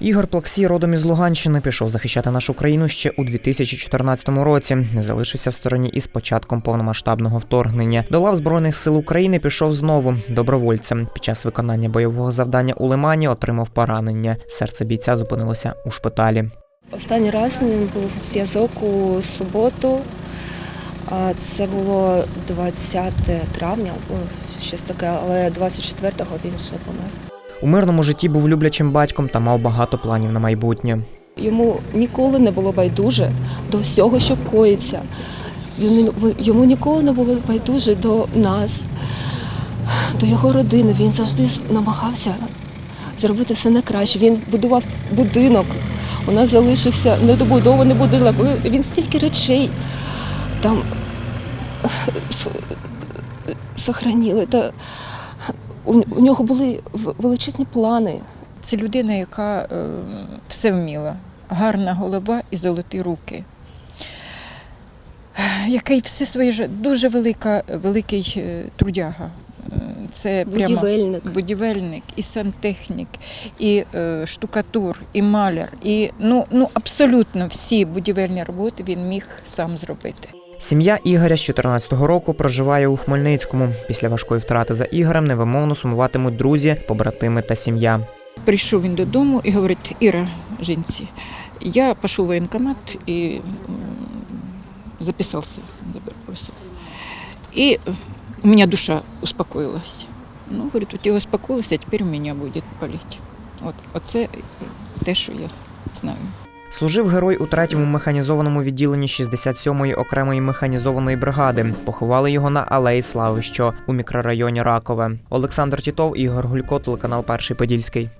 Ігор Плаксій родом із Луганщини пішов захищати нашу країну ще у 2014 році. Не залишився в стороні із початком повномасштабного вторгнення. До лав збройних сил України пішов знову добровольцем. Під час виконання бойового завдання у Лимані отримав поранення. Серце бійця зупинилося у шпиталі. Останній раз ним був зв'язок у суботу. А Це було 20 травня, щось таке, але 24-го він вже помер. У мирному житті був люблячим батьком та мав багато планів на майбутнє. Йому ніколи не було байдуже до всього, що коїться. Йому ніколи не було байдуже до нас, до його родини. Він завжди намагався зробити все найкраще. Він будував будинок. У нас залишився недобудований будинок. Він стільки речей там сохраніли. Та у, нього були величезні плани. Це людина, яка е, все вміла. Гарна голова і золоті руки. Який все своє життя, дуже велика, великий е, трудяга. Е, Це прямо Будівельник. будівельник, і сантехнік, і е, штукатур, і маляр. І ну, ну абсолютно всі будівельні роботи він міг сам зробити. Сім'я Ігоря з 14-го року проживає у Хмельницькому. Після важкої втрати за Ігорем невимовно сумуватимуть друзі, побратими та сім'я. Прийшов він додому і говорить, Іра, жінці, я пішов в воєнкомат і записався, забросив. І у мене душа успокоилась. Ну, говорит, у тебе успокоилась, а тепер у мене буде боліти. От, оце те, що я знаю. Служив герой у третьому механізованому відділенні 67-ї окремої механізованої бригади. Поховали його на Алеї Слави, що у мікрорайоні Ракове. Олександр Тітов, Ігор Гулько, телеканал Перший Подільський.